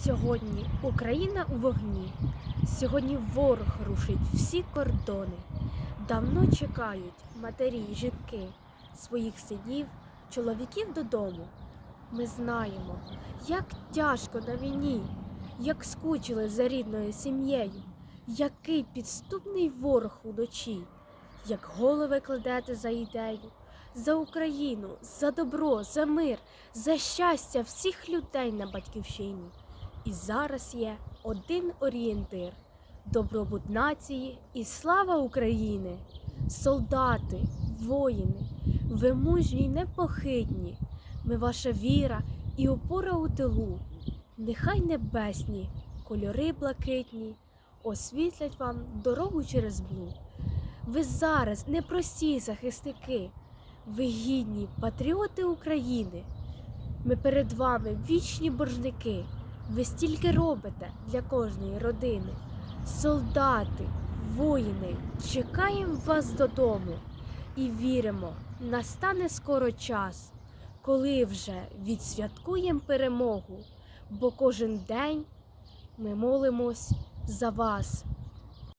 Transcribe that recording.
Сьогодні Україна у вогні. Сьогодні ворог рушить всі кордони. Давно чекають матері й жінки своїх синів, чоловіків додому. Ми знаємо, як тяжко на війні, як скучили за рідною сім'єю, який підступний ворог уночі, як голови кладете за ідею, за Україну, за добро, за мир, за щастя всіх людей на батьківщині. І зараз є один орієнтир добробут нації і слава України. Солдати, воїни, ви мужні й непохитні. Ми ваша віра і опора у тилу. Нехай небесні кольори блакитні освітлять вам дорогу через блу. Ви зараз непрості захисники, ви гідні патріоти України. Ми перед вами вічні боржники. Ви стільки робите для кожної родини. Солдати, воїни, чекаємо вас додому. І віримо, настане скоро час, коли вже відсвяткуємо перемогу, бо кожен день ми молимось за вас,